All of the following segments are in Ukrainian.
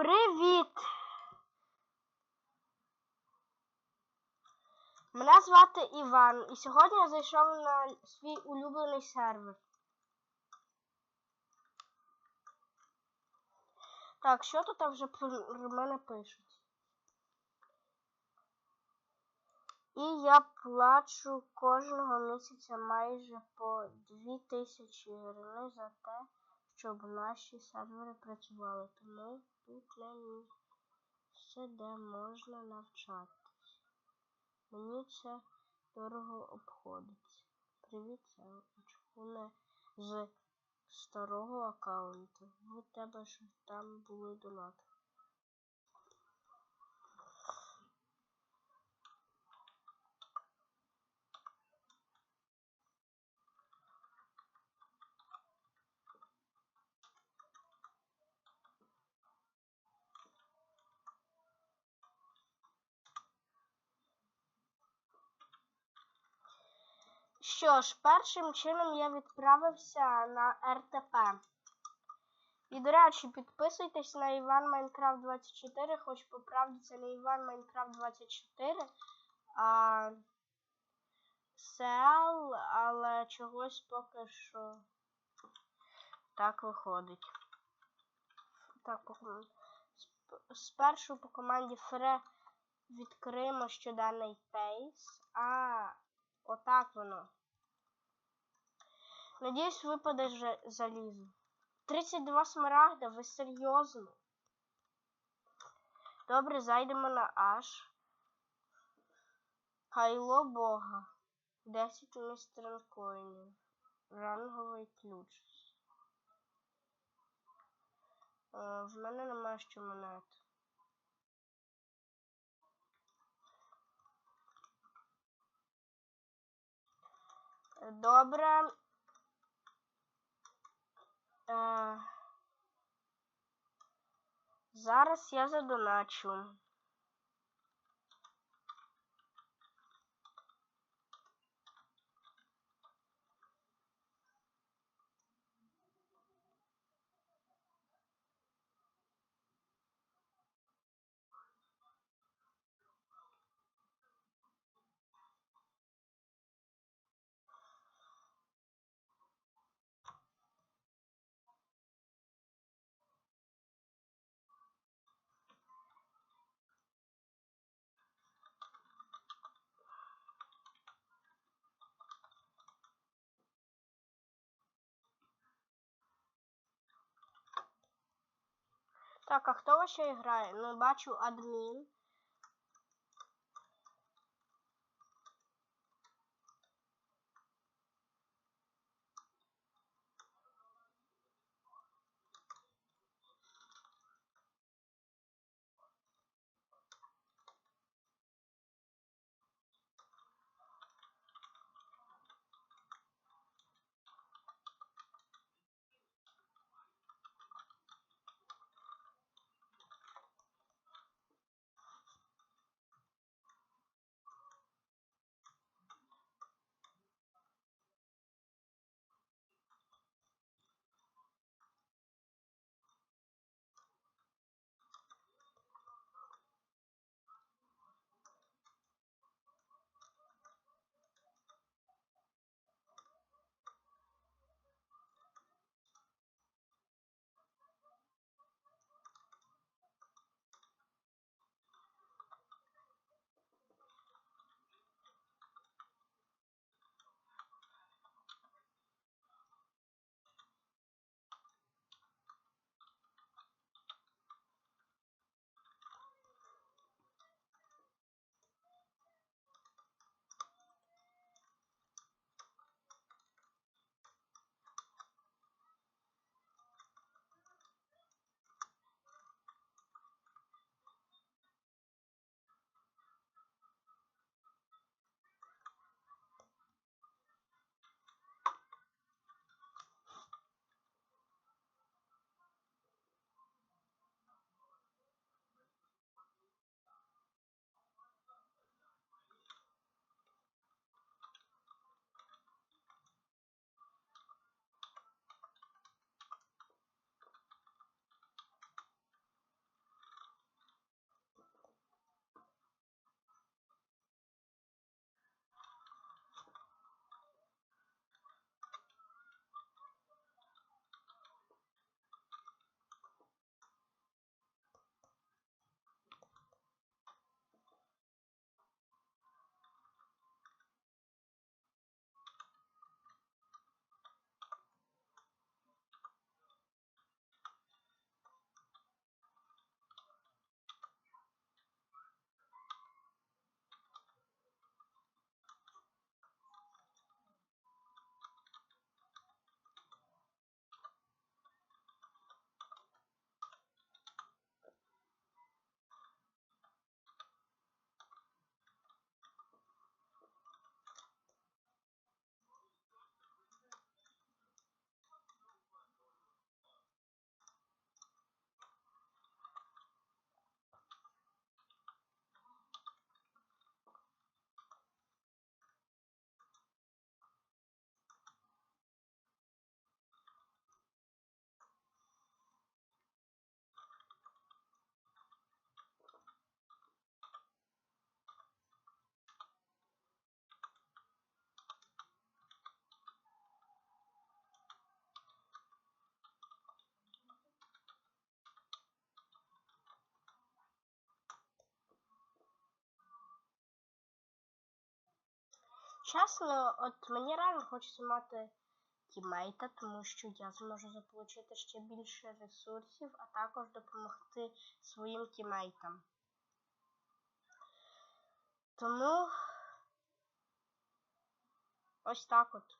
Привіт! Мене звати Іван, і сьогодні я зайшов на свій улюблений сервер. Так, що тут вже про мене пишуть? І я плачу кожного місяця майже по 2000 гривень за те, щоб наші сервери працювали. Тому тут не місце, де можна навчатись. Мені це дорого обходиться. Привіт, це не з старого аккаунту. У тебе ж там були донати. Що ж, першим чином я відправився на РТП. І, до речі, підписуйтесь на Іван Майнкрафт 24, хоч по правді це не Іван Майнкрафт 24, а Сел, але чогось поки що так виходить. Так, спершу по команді Фре відкриємо щоденний пейс. А, отак воно. Надіюсь, випаде же залізо. 32 смарагда, ви серйозно? Добре, зайдемо на Аш. Хайло Бога. 10 містернкоїнів. Ранговий ключ. Е, в мене немає ще монет. Добре. Е, зараз я задоначу. Так, а хто ще грає? Ну, бачу адмін. Чесно, от мені реально хочеться мати тімейта, тому що я зможу заполучити ще більше ресурсів, а також допомогти своїм тімейтам. Тому ось так от.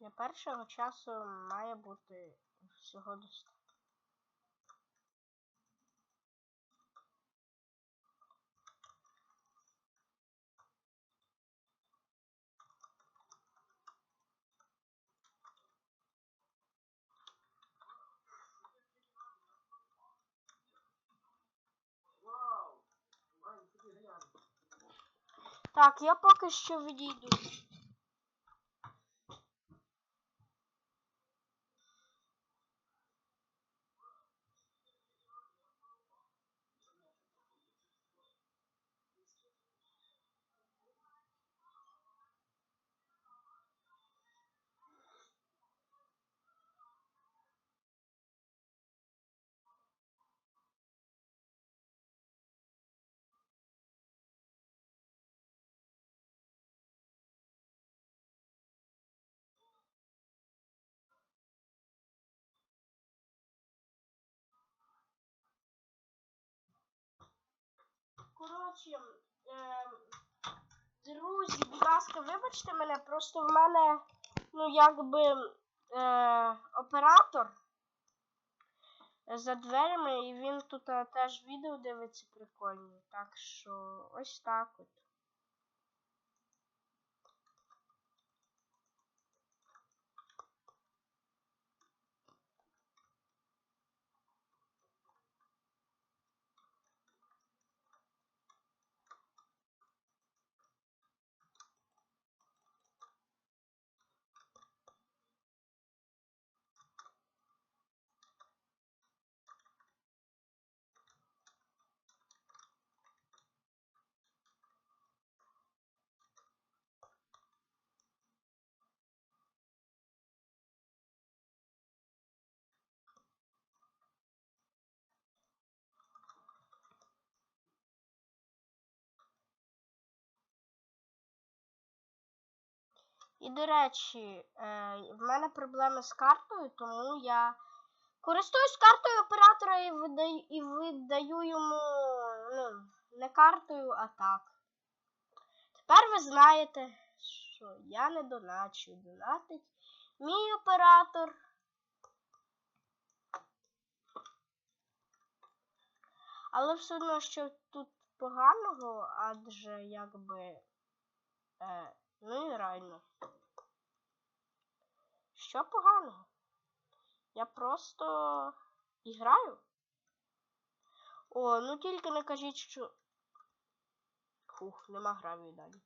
Для першого часу має бути всього достатньо. Так, я поки що відійду. Коротше, е, друзі, будь ласка, вибачте мене, просто в мене, ну, якби е, оператор за дверями, і він тут е, теж відео дивиться прикольні. Так що ось так от. І, до речі, е, в мене проблеми з картою, тому я користуюсь картою оператора і видаю, і видаю йому ну, не картою, а так. Тепер ви знаєте, що я не доначу, донатить мій оператор. Але все одно, що тут поганого, адже якби. Е, Ну і реально. Що поганого? Я просто іграю. О, ну тільки не кажіть, що. Фух, нема гравію далі.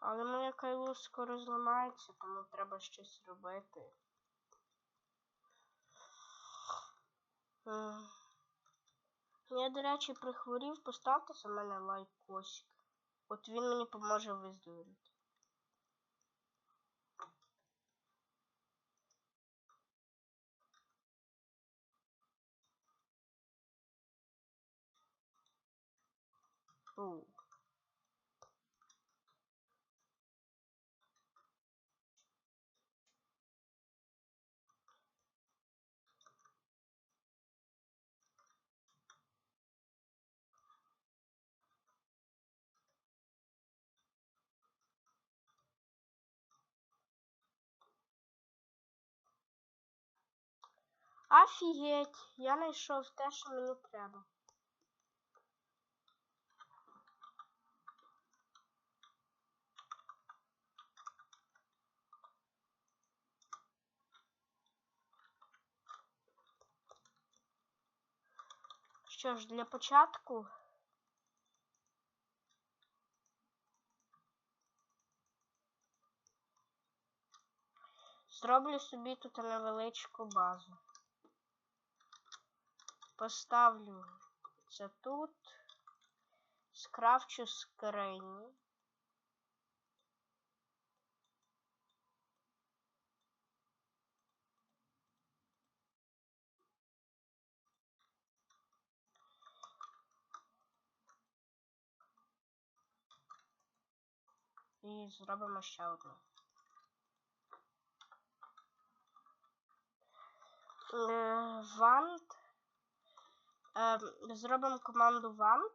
Але моя кайло скоро зламається, тому треба щось робити. Я, до речі, прихворів, поставте за мене лайкосик. От він мені поможе виздоровити. Оу. Офігеть, я знайшов те, що мені треба. Що ж, для початку зроблю собі тут невеличку базу. Поставлю це тут, скрафчу скрині. І зробимо ще одну. Е, Вант. Е, зробимо команду Вант.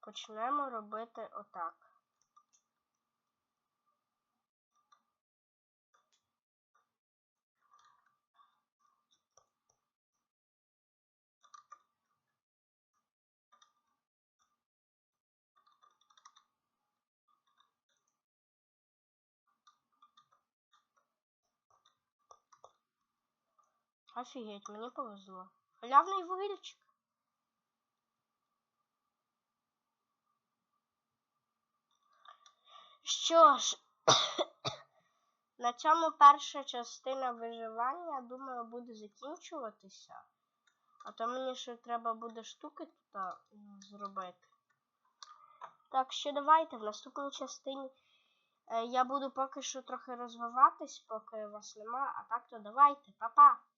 Почнемо робити отак. Офігеть, мені повезло. Халявний вугільчик. Що ж, на цьому перша частина виживання, думаю, буде закінчуватися. А то мені ще треба буде штуки тут зробити. Так що давайте в наступній частині е, я буду поки що трохи розвиватись, поки вас нема. А так то давайте, па-па!